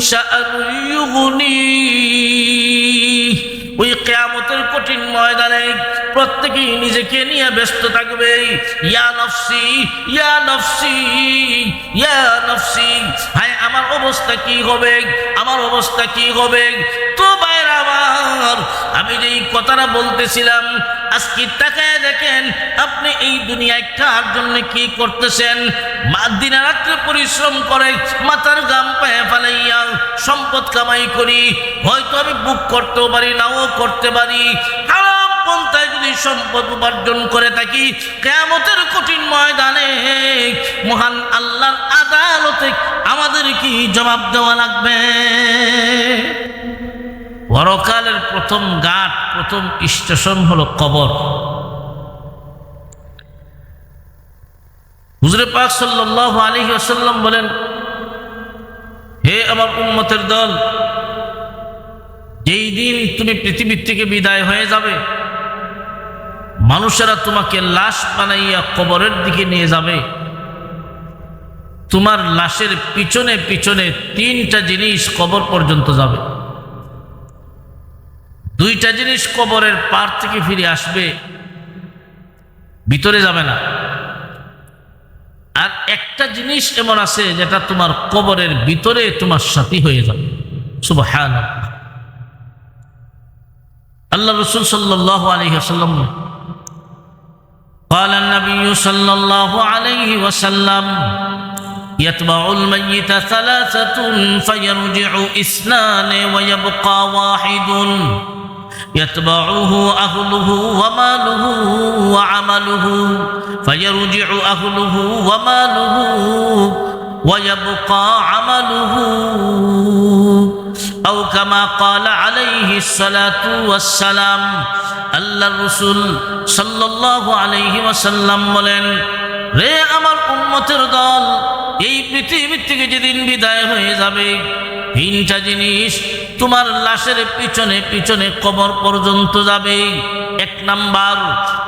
شأن يغنيه ওই কেয়ামতের কঠিন ময়দানে প্রত্যেকেই নিজেকে নিয়ে ব্যস্ত থাকবে ইয়া নফসি ইয়া নফসি ইয়া নফসি হায় আমার অবস্থা কি হবে আমার অবস্থা কি হবে তো বাইরে আমার আমি যেই কথাটা বলতেছিলাম আজকে তাকায় দেখেন, আপনি এই দুনিয়ায় কার জন্য কি করতেছেন? দিনে রাত্রে পরিশ্রম করে, মাথার গাম পায়ে ফেলাইয়া সম্পদ কামাই করি। হয়তো আমি বুক করতেও পারি, নাও করতে পারি। হারাম পন্থায় যদি সম্পদ উপার্জন করে থাকি কেমতের কঠিন ময়দানে মহান আল্লাহর আদালতে আমাদের কি জবাব দেওয়া লাগবে? পরকালের প্রথম ঘাট প্রথম স্টেশন হলো কবর। হুজরে পাক সাল্লাহ আলী আসাল্লাম বলেন, হে আমার উম্মতের দল, যেই দিন তুমি পৃথিবীর থেকে বিদায় হয়ে যাবে, মানুষেরা তোমাকে লাশ বানাইয়া কবরের দিকে নিয়ে যাবে। তোমার লাশের পিছনে পিছনে তিনটা জিনিস কবর পর্যন্ত যাবে। দুইটা জিনিস কবরের পার থেকে ফিরে আসবে ভিতরে যাবে না আর একটা জিনিস এমন আছে যেটা তোমার কবরের ভিতরে তোমার সাথী হয়ে যাবে সুবাহ আল্লাহ রসুল সাল্লাহ আলহি আসাল্লাম قال النبي صلى الله عليه وسلم يتبع الميت ثلاثة فيرجع اثنان ويبقى واحد يتبعه أهله وماله وعمله فيرجع أهله وماله ويبقى عمله أو كما قال عليه الصلاة والسلام আল্লাহ রসুল সাল্লাহ আলহি ওয়াসাল্লাম বলেন রে আমার উন্মতের দল এই পৃথিবীর থেকে যেদিন বিদায় হয়ে যাবে তিনটা জিনিস তোমার লাশের পিছনে পিছনে কবর পর্যন্ত যাবে। এক নাম্বার,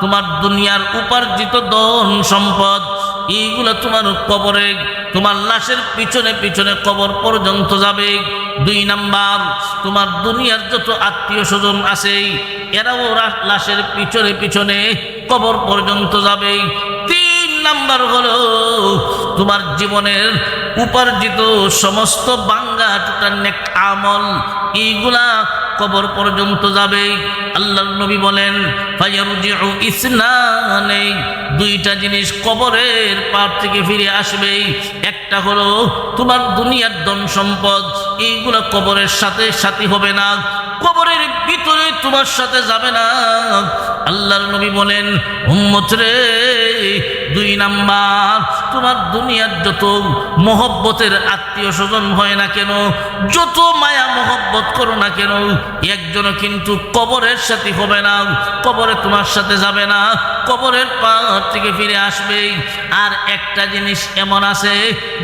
তোমার দুনিয়ার উপার্জিত ধন সম্পদ, এইগুলো তোমার কবরে, তোমার লাশের পিছনে পিছনে কবর পর্যন্ত যাবে। দুই নাম্বার, তোমার দুনিয়ার যত আত্মীয় স্বজন আছে, এরাও লাশের পিছনে পিছনে কবর পর্যন্ত যাবে। নাম্বার হলো, তোমার জীবনের উপার্জিত সমস্ত বাঙ্গা টুটার নেক আমল, এইগুলা কবর পর্যন্ত যাবে। আল্লাহ নবী বলেন দুইটা জিনিস কবরের পার থেকে ফিরে আসবে। একটা হলো তোমার দুনিয়ার ধন সম্পদ, এইগুলা কবরের সাথে সাথী হবে না, কবরের ভিতরে তোমার সাথে যাবে না। আল্লাহর নবী বলেন, উম্মত রে দুই নাম্বার, তোমার দুনিয়ার যত মহব্বতের আত্মীয় স্বজন হয় না কেন, যত মায়া মহব্বত করো না কেন, একজনও কিন্তু কবরের সাথে হবে না, কবরে তোমার সাথে যাবে না। কবরের পার থেকে ফিরে আসবে আর একটা জিনিস এমন আছে,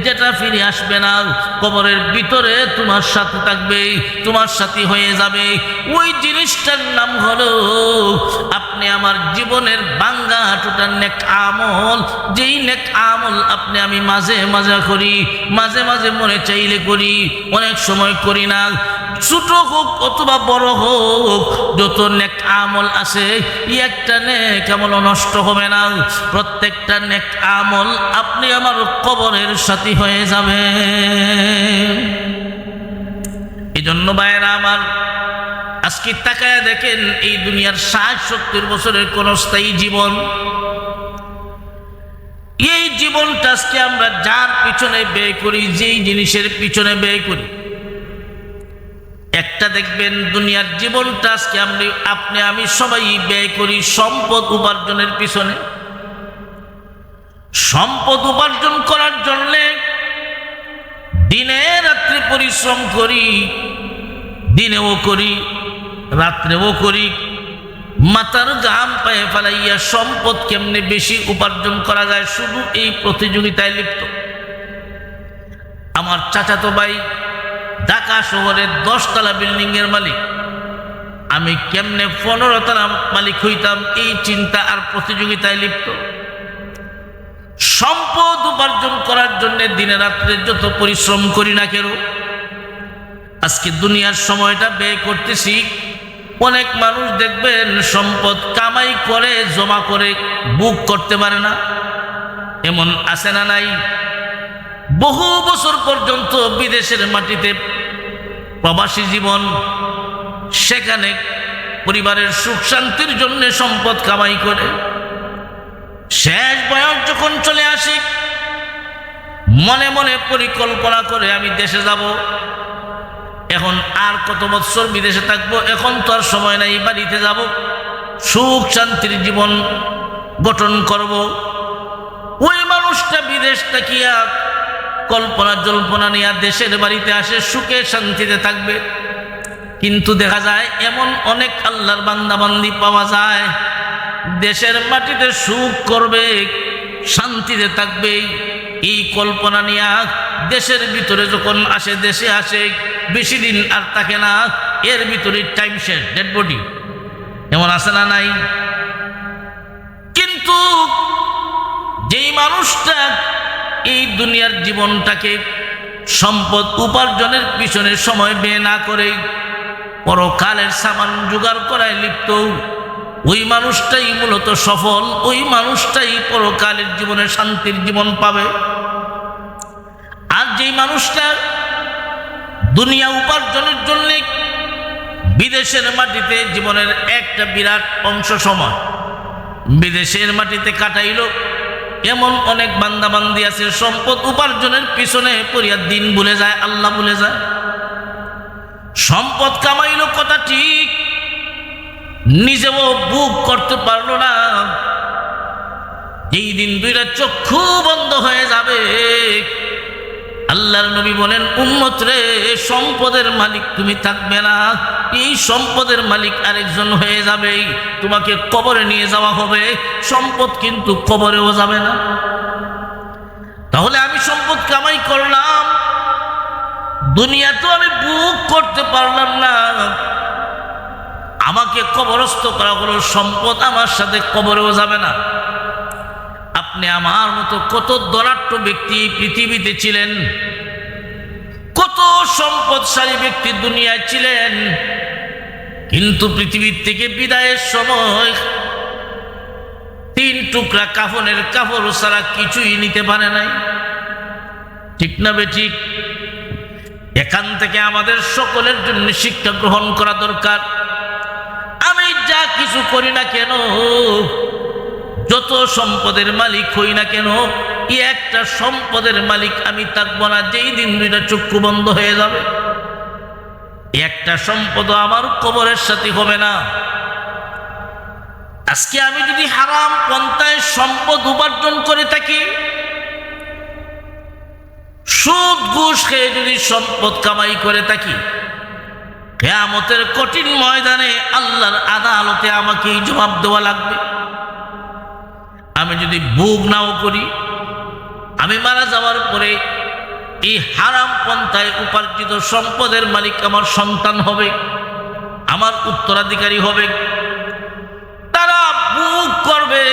যেটা ফিরে আসবে না। কবরের ভিতরে তোমার সাথে থাকবে তোমার সাথে হয়ে যাবে। ওই জিনিসটার নাম হলো, আপনি আমার জীবনের বাঙ্গা টুটার নেক আমল। যেই নেক আমল আপনি আমি মাঝে মাঝে করি, মাঝে মাঝে মনে চাইলে করি, অনেক সময় করি না। ছোট হোক অথবা বড় হোক, যত নেক আমল আছে, একটা নেক আমল নষ্ট হবে না। প্রত্যেকটা নেক আমল আপনি আমার কবরের সাথী হয়ে যাবে। এই জন্য ভাইয়েরা আমার, আজকে তাকায় দেখেন এই দুনিয়ার ষাট সত্তর বছরের কোন স্থায়ী জীবন। এই জীবনটা আজকে আমরা যার পিছনে ব্যয় করি, যেই জিনিসের পিছনে ব্যয় করি। একটা দেখবেন দুনিয়ার জীবনটা আজকে আমি, আপনি, আমি সবাই ব্যয় করি সম্পদ উপার্জনের পিছনে। সম্পদ উপার্জন করার জন্যে দিনে রাত্রে পরিশ্রম করি, দিনেও করি, রাত্রেও করি। মাতার গাম পায়ে ফেলাইয়া সম্পদ কেমনে বেশি উপার্জন করা যায়? শুধু এই প্রতিযোগিতায় লিপ্ত। আমার চাচাতো ভাই ঢাকা শহরের দশতলা বিল্ডিং এর মালিক। আমি কেমনে পনেরো তলা মালিক হইতাম, এই চিন্তা আর প্রতিযোগিতায় লিপ্ত। সম্পদ উপার্জন করার জন্য দিনে রাত্রে যত পরিশ্রম করি না কেন, আজকে দুনিয়ার সময়টা ব্যয় করতেছি। অনেক মানুষ দেখবেন সম্পদ কামাই করে, জমা করে, বুক করতে পারে না। এমন আছে না নাই? বহু বছর পর্যন্ত বিদেশের মাটিতে প্রবাসী জীবন, সেখানে পরিবারের সুখ শান্তির জন্য সম্পদ কামাই করে। শেষ বয়স যখন চলে আসি, মনে মনে পরিকল্পনা করে আমি দেশে যাব। এখন আর কত বৎসর বিদেশে থাকব, এখন তো আর সময় নাই, বাড়িতে যাব। সুখ শান্তির জীবন গঠন করব। ওই মানুষটা বিদেশ তাকিয়া কল্পনা জল্পনা নিয়ে দেশের বাড়িতে আসে, সুখে শান্তিতে থাকবে। কিন্তু দেখা যায়, এমন অনেক আল্লাহর বান্দাবান্দি পাওয়া যায়, দেশের মাটিতে সুখ করবে, শান্তিতে থাকবে। এই কল্পনা নিয়ে দেশের ভিতরে যখন আসে, দেশে আসে, বেশি দিন আর থাকে না, এর ভিতরে টাইম শেষ ডেড বডি এমন আছে না নাই? কিন্তু যেই মানুষটা এই দুনিয়ার জীবনটাকে সম্পদ উপার্জনের পিছনে সময় ব্যয় না করে পরকালের সামান জোগাড় করায় লিপ্ত। ওই মানুষটাই মূলত সফল, ওই মানুষটাই পরকালের জীবনে শান্তির জীবন পাবে। আর যেই মানুষটা দুনিয়া উপার্জনের জন্য বিদেশের মাটিতে জীবনের একটা বিরাট অংশ সময়, বিদেশের মাটিতে কাটাইল এমন অনেক বান্দাবান্দি আছে, সম্পদ উপার্জনের পিছনে পরিয়া দিন ভুলে যায়, আল্লাহ ভুলে যায়। সম্পদ কামাইল কথা ঠিক, নিজেও বুক করতে পারল না। এই দিন দুইটা চক্ষু বন্ধ হয়ে যাবে। আল্লাহর নবী বলেন, উম্মত রে, সম্পদের মালিক তুমি থাকবে না। এই সম্পদের মালিক আরেকজন হয়ে যাবে। তোমাকে কবরে নিয়ে যাওয়া হবে। সম্পদ কিন্তু কবরেও যাবে না। তাহলে আমি সম্পদ কামাই করলাম। দুনিয়াতেও আমি বুক করতে পারলাম না। আমাকে কবরস্থ করা হলো। সম্পদ আমার সাথে কবরেও যাবে না। আপনি আমার মতো কত দরাট্য ব্যক্তি পৃথিবীতে ছিলেন। কত সম্পদশালী ব্যক্তি দুনিয়ায় ছিলেন, কিন্তু পৃথিবীর থেকে বিদায়ের সময় তিন টুকরা কাফনের কাপড় ছাড়া কিছুই নিতে পারে নাই। ঠিক না বে ঠিক? এখান থেকে আমাদের সকলের জন্য শিক্ষা গ্রহণ করা দরকার। আমি যা কিছু করি না কেন যত সম্পদের মালিক হই না কেন, এই একটা সম্পদের মালিক আমি থাকব না, যেই দিন দুইটা চক্ষু বন্ধ হয়ে যাবে। একটা সম্পদ আমার কবরের সাথে হবে না। আজকে আমি যদি হারাম পন্থায় সম্পদ উপার্জন করে থাকি, সুদ ঘুষ খেয়ে যদি সম্পদ কামাই করে থাকি, কেয়ামতের কঠিন ময়দানে আল্লাহর আদালতে আমাকে জবাব দেওয়া লাগবে। আমি যদি বুক নাও করি, আমি মারা যাওয়ার পরে এই হারাম পন্থায় উপার্জিত সম্পদের মালিক আমার সন্তান হবে, আমার উত্তরাধিকারী হবে। তারা বুক করবে,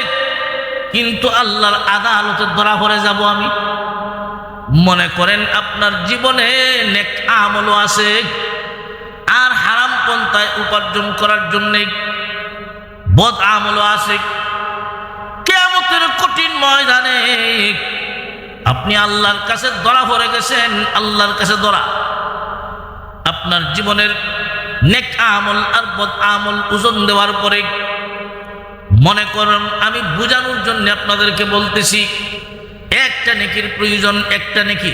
কিন্তু আল্লাহর আদালতে ধরা পড়ে যাব আমি। মনে করেন আপনার জীবনে নেক আমলও আছে, আর হারাম পন্থায় উপার্জন করার জন্যে বদ আমলও আছে। কেমতের কঠিন ময়দানে আপনি আল্লাহর কাছে ধরা পড়ে গেছেন, আল্লাহর কাছে ধরা। আপনার জীবনের নেক আমল আর বদ আমল ওজন দেওয়ার পরে মনে করেন, আমি বোঝানোর জন্য আপনাদেরকে বলতেছি, একটা নেকির প্রয়োজন, একটা নেকি।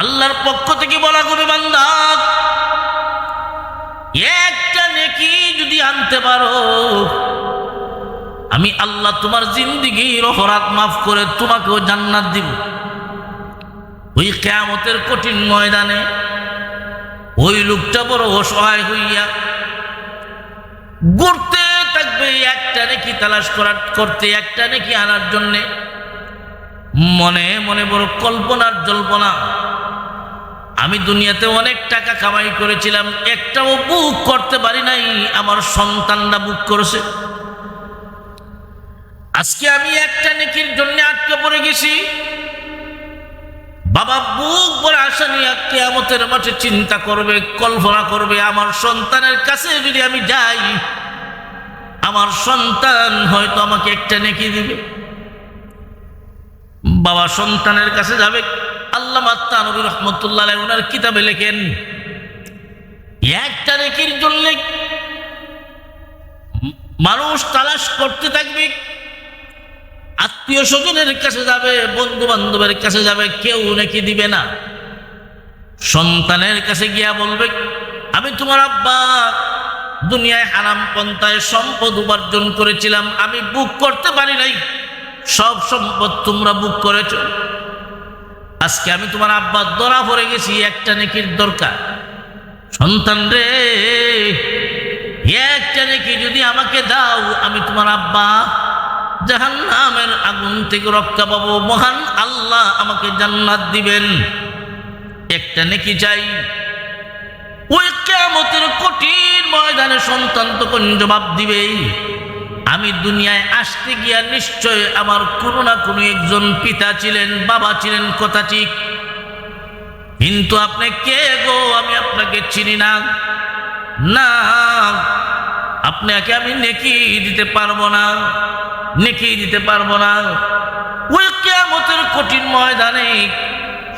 আল্লাহর পক্ষ থেকে বলা করে বান্দা, একটা নেকি যদি আনতে পারো আমি আল্লাহ তোমার জিন্দিগির অপরাধ মাফ করে তোমাকেও জান্নাত দিব। ওই কেয়ামতের কঠিন ময়দানে ওই লোকটা বড় অসহায় হইয়া ঘুরতে থাকবে, একটা নাকি তালাশ করার, করতে, একটা নাকি আনার জন্যে মনে মনে বড় কল্পনার জল্পনা। আমি দুনিয়াতে অনেক টাকা কামাই করেছিলাম, একটাও বুক করতে পারি নাই, আমার সন্তানরা বুক করেছে। আজকে আমি একটা নেকির জন্য আটকে পড়ে গেছি। বাবা বুক বড় আশা নিয়ে কেয়ামতের মাঠে চিন্তা করবে, কল্পনা করবে, আমার সন্তানের কাছে যদি আমি যাই, আমার সন্তান হয়তো আমাকে একটা নেকি দিবে। বাবা সন্তানের কাছে যাবে। আল্লাহ তানবী রহমতুল্লাহ ওনার কিতাবে লেখেন, একটা নেকির জন্য মানুষ তালাশ করতে থাকবে আত্মীয় স্বজনের কাছে যাবে বন্ধু বান্ধবের কাছে যাবে, কেউ নাকি দিবে না। সন্তানের কাছে গিয়া বলবে, আমি তোমার আব্বা, দুনিয়ায় হারাম পন্থায় সম্পদ উপার্জন করেছিলাম, আমি বুক করতে পারি নাই। সব সম্পদ তোমরা বুক করেছ। আজকে আমি তোমার আব্বা দরা পড়ে গেছি, একটা নেকির দরকার। সন্তান রে একটা নেকি যদি আমাকে দাও, আমি তোমার আব্বা জাহান নামের আগুন থেকে রক্ষা পাবো। মহান আল্লাহ আমাকে জান্নাত দিবেন। একটা নেকি চাই। ওই কেমতের কঠিন ময়দানে সন্তান তখন জবাব দিবে। আমি দুনিয়ায় আসতে গিয়া নিশ্চয় আমার কোনো না কোনো একজন পিতা ছিলেন, বাবা ছিলেন, কথা ঠিক। কিন্তু আপনি কে গো? আমি আপনাকে চিনি না। না, আপনাকে আমি নেকি দিতে পারব না। নেকি দিতে পারবো না ওই কেমতের কঠিন ময়দানে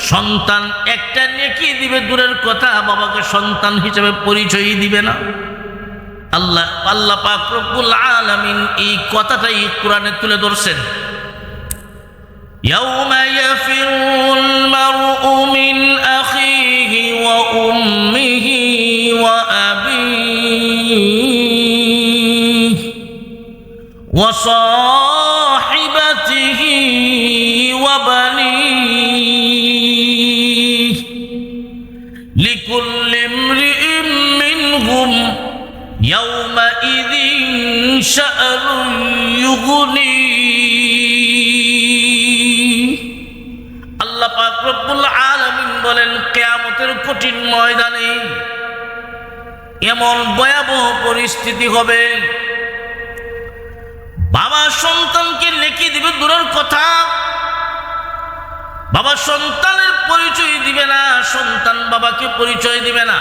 সন্তান একটা নেকি দিবে দূরের কথা বাবাকে সন্তান হিসেবে পরিচয় দিবে না আল্লাহ আল্লাহ পাক রব্বুল আলামিন এই কথাটাই কোরআনে তুলে ধরছেন يوم يفر المرء من وصاحبته وبنيه لكل امرئ منهم يومئذ شأن يغنيه আল্লাহ পাক রব্বুল আলামিন বলেন কেয়ামতের কঠিন ময়দানে এমন ভয়াবহ পরিস্থিতি হবে দূরের কথা, বাবা সন্তানের পরিচয় দিবে না, সন্তান বাবাকে পরিচয় দিবে না।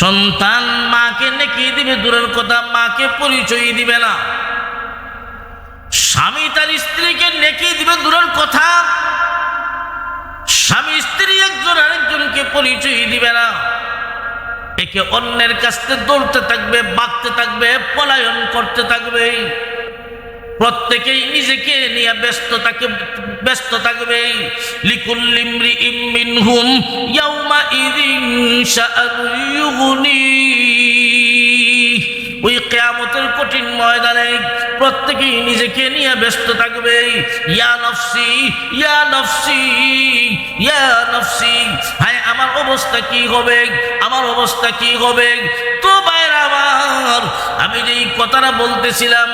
সন্তান মাকে নেকি দিবে, দূরের কথা, মাকে পরিচয় দিবে না। স্বামী তার স্ত্রীকে নেকি দিবে, দূরের কথা। স্বামী স্ত্রী একজন আরেকজনকে পরিচয় দিবে না। একে অন্যের কাছ দৌড়তে থাকবে, বাঁকতে থাকবে, পলায়ন করতে থাকবে। প্রত্যেকেই নিজেকে নিয়ে ব্যস্ত থাকে, ব্যস্ত থাকবে। লিকুল্লিমরি ইমিন হুম ইয়াউমা ইদিন ওই কেয়ামতের কঠিন ময়দানে প্রত্যেকেই নিজেকে নিয়ে ব্যস্ত থাকবে। ইয়া নফসি ইয়া নফসি ইয়া নফসি। হায়, আমার অবস্থা কি হবে? আমার অবস্থা কি হবে? তো বাইরে আমার, আমি যেই কথাটা বলতেছিলাম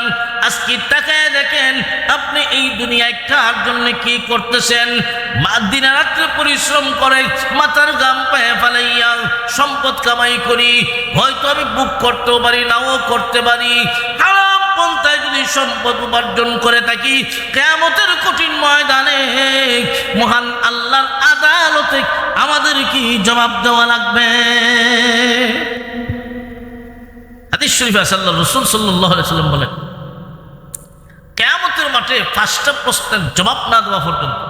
আজকে তাকায় দেখেন, আপনি এই দুনিয়ায় কার জন্য কি করতেছেন? দিনে রাত্রে পরিশ্রম করে, মাথার গাম পায়ে ফেলাইয়া সম্পদ কামাই করি, হয়তো আমি বুক করতেও পারি, নাও করতে পারি। সম্পদ উপার্জন করে থাকি কেমতের কঠিন ময়দানে মহান আল্লাহর আদালতে আমাদের কি জবাব দেওয়া লাগবে? হাদিস শরীফ আসাল্লাহ রসুল সাল্লাহ সাল্লাম বলেন মাঠে পাঁচটা প্রশ্নের জবাব না দেওয়া পর্যন্ত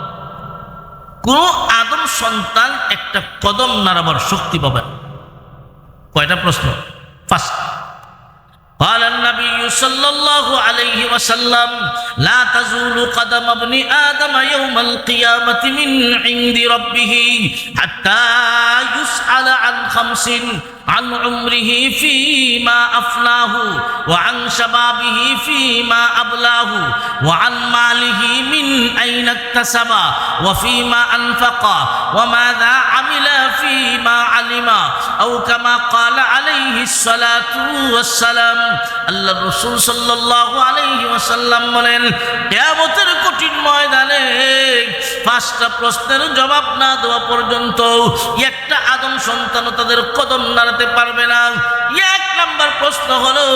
কোন আদম সন্তান একটা কদম নাড়াবার শক্তি পাবে? কয়টা প্রশ্ন? ফার্স্ট قال النبي صلى الله عليه وسلم لا تزول قدم ابن آدم يوم القيامة من عند ربه حتى يسأل عن خمس عن عمره فيما أفناه وعن شبابه فيما أبلاه وعن ماله من أين اكتسب وفيما أنفق وماذا ফিমা আলিমা আও কামা কালা আলাইহি সালাতু ওয়াসসালাম আল্লাহ রাসূল সাল্লাল্লাহু আলাইহি ওয়াসাল্লাম বলেন, কিয়ামতের কঠিন ময়দানে পাঁচটা প্রশ্নের জবাব না দেওয়া পর্যন্ত একটা আদম সন্তান তাদের কদম নাড়াতে পারবে না। এক নাম্বার প্রশ্ন হলো,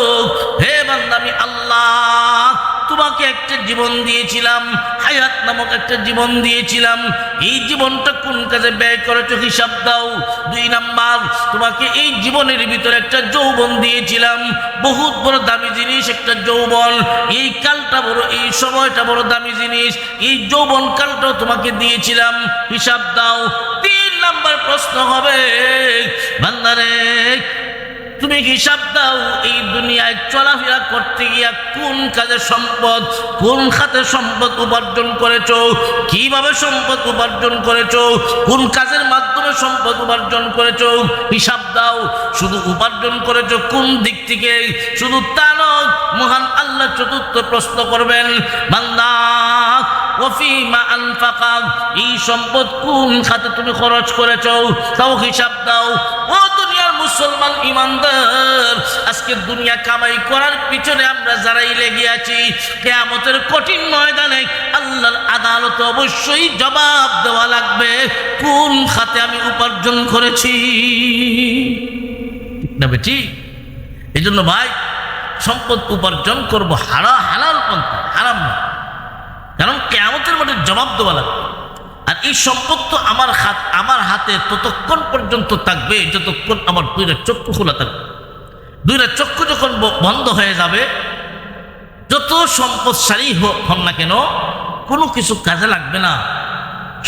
হে বান্দা আল্লাহ তোমাকে একটা জীবন দিয়েছিলাম, হায়াত নামক একটা জীবন দিয়েছিলাম। এই জীবনটা কোন কাজে ব্যয় করেছ হিসাব দাও। দুই নাম্বার, তোমাকে এই জীবনের ভিতরে একটা যৌবন দিয়েছিলাম। বহুত বড় দামি জিনিস একটা যৌবন। এই কালটা বড়, এই সময়টা বড় দামি জিনিস। এই যৌবন কালটাও তোমাকে দিয়েছিলাম। হিসাব দাও। তিন নাম্বার প্রশ্ন হবে, বান্দারে তুমি হিসাব দাও এই দুনিয়ায় চলাফেরা করতে গিয়া কোন কাজে সম্পদ, কোন খাতে সম্পদ উপার্জন করেছ, কীভাবে সম্পদ উপার্জন করেছ, কোন কাজের মাধ্যমে সম্পদ উপার্জন করেছ, হিসাব দাও, শুধু উপার্জন করেছ কোন দিক থেকে? শুধু তা নয়, মহান আল্লাহ চতুর্থ প্রশ্ন করবেন এই সম্পদ কোন খাতে তুমি খরচ করেছ? তাও হিসাব দাও। ও মুসলমান ইমানদার, আজকে দুনিয়া কামাই করার পিছনে আমরা যারাই লেগে আছি, কেয়ামতের কঠিন ময়দানে আল্লাহর আদালত অবশ্যই জবাব দেওয়া লাগবে, কোন খাতে আমি উপার্জন করেছি? না বেটি? এই জন্য ভাই, সম্পদ উপার্জন করব হারা, হালাল পন্থা, হারাম কারণ কেয়ামতের মধ্যে জবাব দেওয়া লাগবে। আর এই সম্পদ তো আমার হাত, আমার হাতে ততক্ষণ পর্যন্ত থাকবে যতক্ষণ আমার দুইটা চক্ষু খোলা থাকবে। দুইটা চক্ষু যখন বন্ধ হয়ে যাবে, যত সম্পদশালী হন না কেন, কোনো কিছু কাজে লাগবে না।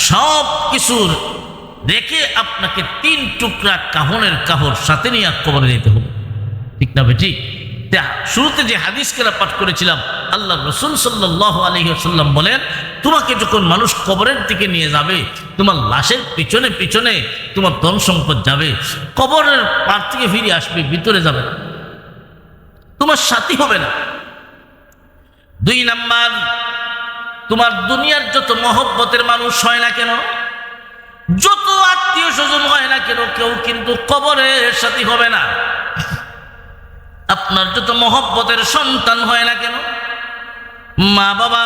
সব কিছুর রেখে আপনাকে তিন টুকরা কাহনের কাহর সাথে নিয়ে কবরে দিতে হবে। ঠিক না বেটি? শুরুতে যে হাদিস কেরা পাঠ করেছিলাম আল্লাহ রসুল সাল্লাহ আলহিহাল্লাম বলেন তোমাকে যখন মানুষ কবরের দিকে নিয়ে যাবে, তোমার লাশের পিছনে পিছনে তোমার ধন সম্পদ যাবে, কবরের পার থেকে ফিরে আসবে, ভিতরে যাবে। তোমার সাথী হবে না দুই নাম্বার, তোমার দুনিয়ার যত মহব্বতের মানুষ হয় না কেন, যত আত্মীয় স্বজন হয় না কেন, কেউ কিন্তু কবরের সাথী হবে না আপনার যত মহব্বতের সন্তান হয় না কেন মা বাবা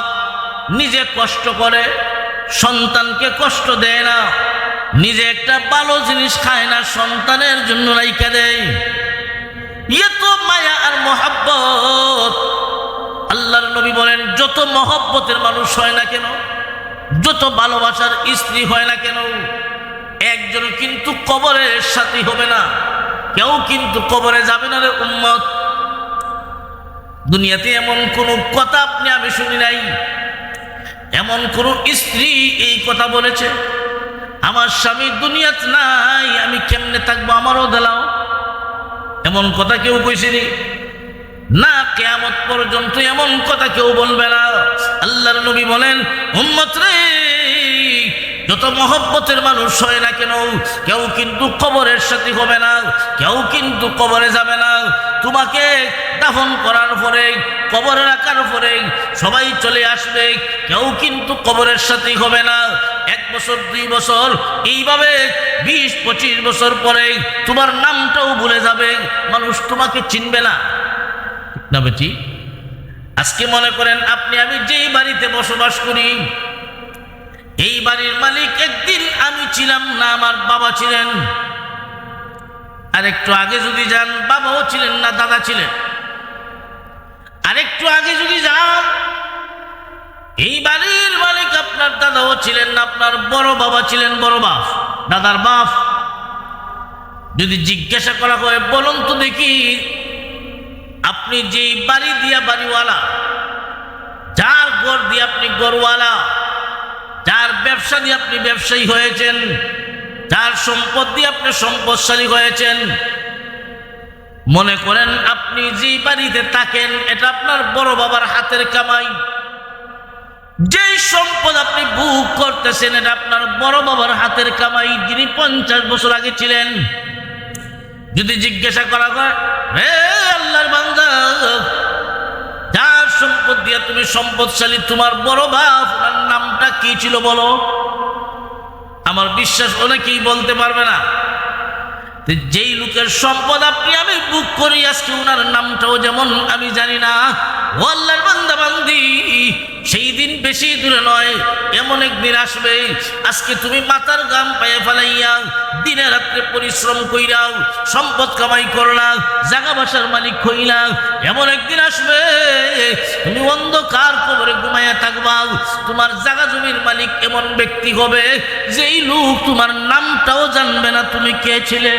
নিজে কষ্ট করে, সন্তানকে কষ্ট দেয় না। নিজে একটা ভালো জিনিস খায় না, সন্তানের জন্য রাইকা দেয়। তো মায়া আর মহাব্বত। আল্লাহর নবী বলেন, যত মহব্বতের মানুষ হয় না কেন, যত ভালোবাসার স্ত্রী হয় না কেন, একজন কিন্তু কবরের সাথী হবে না, কেউ কিন্তু কবরে যাবে না রে উম্মত। দুনিয়াতে এমন কোনো কথা আপনি আমি শুনি নাই। এমন কোন স্ত্রী এই কথা বলেছে, আমার স্বামী দুনিয়াত নাই, আমি কেমনে থাকব? আমারও দেলাও। এমন কথা কেউ কইসিনি না, কেয়ামত পর্যন্ত এমন কথা কেউ বলবে না। আল্লাহর নবী বলেন, উম্মত রে, যত মহব্বতের মানুষ হয় না কেন, কেউ কিন্তু কবরের সাথে হবে না, কেউ কিন্তু কবরে যাবে না। তোমাকে দাফন করার পরে, কবরে রাখার পরে সবাই চলে আসবে। কেউ কিন্তু কবরের সাথে হবে না। এক বছর, দুই বছর, এইভাবে বিশ, পঁচিশ বছর পরে তোমার নামটাও ভুলে যাবে। মানুষ তোমাকে চিনবে না। আজকে মনে করেন আপনি, আমি যেই বাড়িতে বসবাস করি, এই বাড়ির মালিক একদিন আমি ছিলাম না, আমার বাবা ছিলেন। আর একটু আগে যদি যান, বাবাও ছিলেন না, দাদা ছিলেন। আরেকটু আগে যদি যান, এই বাড়ির মালিক আপনার দাদাও ছিলেন না, আপনার বড় বাবা ছিলেন, বড় বাপ। দাদার বাপ। যদি জিজ্ঞাসা করা হয়, বলুন তো দেখি, আপনি যেই বাড়ি দিয়া বাড়িওয়ালা, যার ঘর দিয়ে আপনি গরওয়ালা যার ব্যবসা দিয়ে আপনি ব্যবসায়ী হয়েছেন যার সম্পদ দিয়ে আপনি সম্পদশালী হয়েছেন, মনে করেন আপনি যে বাড়িতে থাকেন, এটা আপনার বড় বাবার হাতের কামাই। যেই সম্পদ আপনি বুক করতেছেন, এটা আপনার বড় বাবার হাতের কামাই। যিনি পঞ্চাশ বছর আগে ছিলেন, যদি জিজ্ঞাসা করা হয় আল্লাহর যার সম্পদ দিয়ে তুমি সম্পদশালী, তোমার বড় বাপ নামটা কি ছিল বলো? আমার বিশ্বাস অনেকেই বলতে পারবে না। যেই লোকের সম্পদ আপনি আমি বুক করি, আজকে ওনার নামটাও যেমন আমি জানি না। ও আল্লাহর বান্দা সেই দিন বেশি দূরে নয়, এমন একদিন আসবে, আজকে তুমি মাথার গাম পায়ে ফেলাইয়া দিনে রাত্রে পরিশ্রম কইরাও, সম্পদ কামাই করলা, জাগা বাসার মালিক হইলা, এমন একদিন আসবে, তুমি অন্ধকার কবরে ঘুমাইয়া থাকবা তোমার জাগা জমির মালিক এমন ব্যক্তি হবে, যেই লোক তোমার নামটাও জানবে না তুমি কে ছিলে।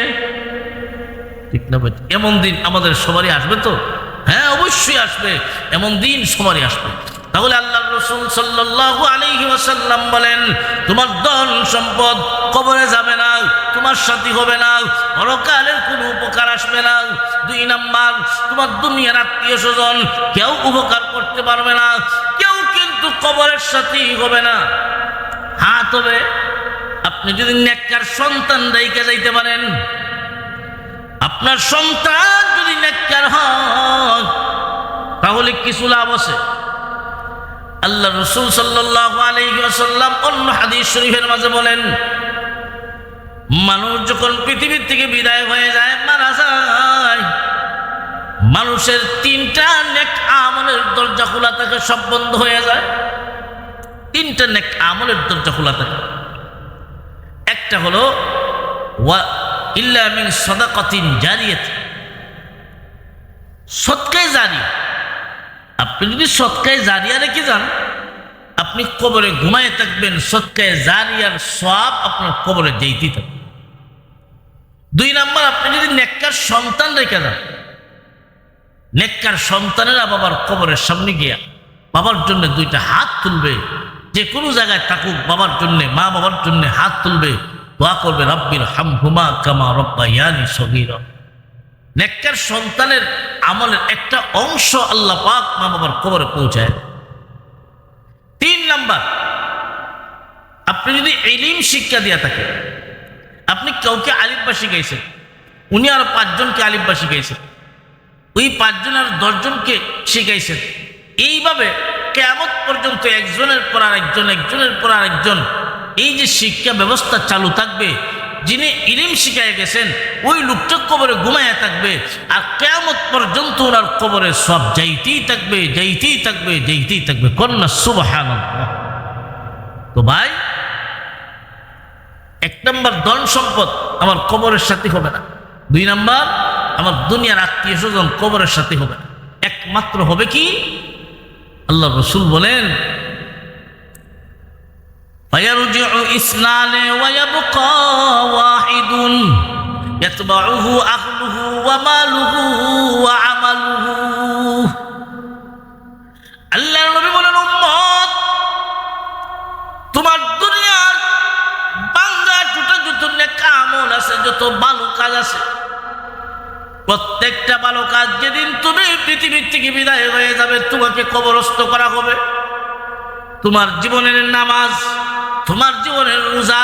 ঠিক না? এমন দিন আমাদের সবারই আসবে তো? হ্যাঁ অবশ্যই আসবে। এমন দিন সবারই আসবে। তাহলে আল্লাহ রসুল সাল্লাল্লাহু আলাইহি ওয়াসাল্লাম বলেন, তোমার ধন সম্পদ কবরে যাবে না, তোমার সাথী হবে না, পরকালের কোনো উপকার আসবে না। দুই নাম্বার, তোমার দুনিয়ার আত্মীয় স্বজন কেউ উপকার করতে পারবে না, কেউ কিন্তু কবরের সাথী হবে না। হাত হবে আপনি যদি নেককার সন্তান রেখে যাইতে পারেন আপনার সন্তান যদি নেককার হয়, তাহলে কিছু লাভ আছে। আল্লাহ রসুল আলহিহাসাল্লাম অন্য হাদিস শরীফের মাঝে বলেন, মানুষ যখন পৃথিবীর থেকে বিদায় হয়ে যায়, মারা যায়, মানুষের তিনটা নেক আমলের দরজা খোলা থাকে, সব বন্ধ হয়ে যায়। তিনটা নেক আমলের দরজা খোলা থাকে। একটা হলো, ওয়া ইল্লা সদাকতিন জারিয়াত। জারি। আপনি যদি সৎকায় জারিয়া রেখে যান, আপনি কবরে ঘুমায় থাকবেন, সৎকায় জারিয়ার সব আপনার কবরে যেইতেই থাকবে দুই নাম্বার, আপনি যদি নেককার সন্তান রেখে যান, নেককার সন্তানেরা বাবার কবরের সামনে গিয়া বাবার জন্য দুইটা হাত তুলবে, যে কোনো জায়গায় থাকুক, বাবার জন্য, মা বাবার জন্য হাত তুলবে দোয়া করবে, রব্বির হাম হুমা কামা রব্বা ইয়ানি সগির। নেককার সন্তানের আমলের একটা অংশ আল্লাহ পাক মা বাবার কবরে পৌঁছায়। তিন নাম্বার, আপনি যদি এলিম শিক্ষা দিয়া থাকে আপনি কাউকে আলিফবা শিখাইছেন উনি আর পাঁচজনকে আলিফবা শিখাইছেন ওই পাঁচজন আর দশজনকে শিখাইছেন, এইভাবে কেমন পর্যন্ত একজনের পর আর একজন একজনের পর আর একজন এই যে শিক্ষা ব্যবস্থা চালু থাকবে, যিনি ইলিম শিখাই গেছেন, ওই লোকটা কবরে ঘুমাইয়া থাকবে, আর কেমন পর্যন্ত ওনার কবরে সব যাইতেই থাকবে যাইতেই থাকবে যাইতেই থাকবে। কন্যা সুবাহান তো ভাই, এক নম্বর ধন সম্পদ আমার কবরের সাথে হবে না। দুই নম্বর, আমার দুনিয়ার আত্মীয় স্বজন কবরের সাথে হবে না। একমাত্র হবে কি? আল্লাহ রসুল বলেন فيرجع إثنان ويبقى واحد يتبعه أهله وماله وعمله আল্লাহ নবী বলেন উম্মত তোমার দুনিয়ার বাঙ্গা টুটা যত নেকা আমল আছে যত ভালো কাজ আছে প্রত্যেকটা ভালো কাজ যেদিন তুমি পৃথিবীর থেকে বিদায় হয়ে যাবে তোমাকে কবরস্থ করা হবে তোমার জীবনের নামাজ তোমার জীবনের রোজা,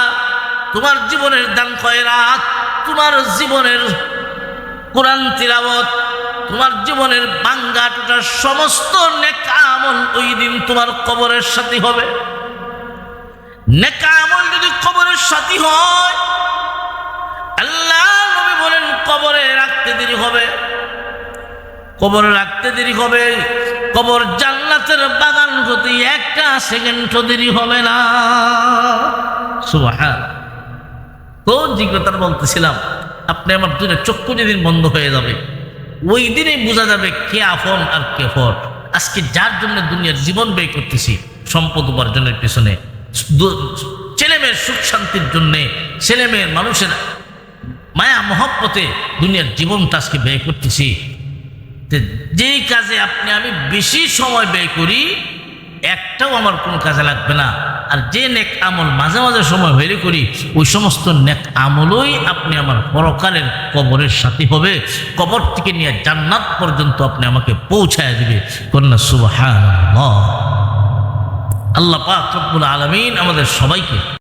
তোমার জীবনের দান খয়রাত, তোমার জীবনের কোরআন তিলাবত তোমার জীবনের বাঙ্গা টুটার সমস্ত নেকা আমল ওই দিন তোমার কবরের সাথী হবে। নেকা আমল যদি কবরের সাথী হয়, আল্লাহ নবী বলেন কবরে রাখতে দেরি হবে। কবরে রাখতে দেরি হবে। কবর জান্নাতের বাগান হতে একটা সেকেন্ড দেরি হবে না। সুবহান। কোন জিজ্ঞাসার বলতেছিলাম, আপনি আমার দুটো চক্ষু যেদিন বন্ধ হয়ে যাবে, ওই দিনেই বোঝা যাবে কে আফন আর কে ফর। আজকে যার জন্য দুনিয়ার জীবন ব্যয় করতেছি, সম্পদ উপার্জনের পেছনে। দু- ছেলে মেয়ের সুখ শান্তির জন্যে, ছেলে মেয়ের মানুষের মায়া, মহব্বতে দুনিয়ার জীবনটা আজকে ব্যয় করতেছি। যেই কাজে আপনি, আমি বেশি সময় ব্যয় করি, একটাও আমার কোনো কাজে লাগবে না। আর যে নেক আমল মাঝে মাঝে সময় বের করি, ওই সমস্ত নেক আমলই আপনি আমার পরকালের কবরের সাথে হবে। কবর থেকে নিয়ে জান্নাত পর্যন্ত আপনি আমাকে পৌঁছায় দিবে। কন্যা সুবাহ আল্লাহ পাক রব্বুল আলমিন আমাদের সবাইকে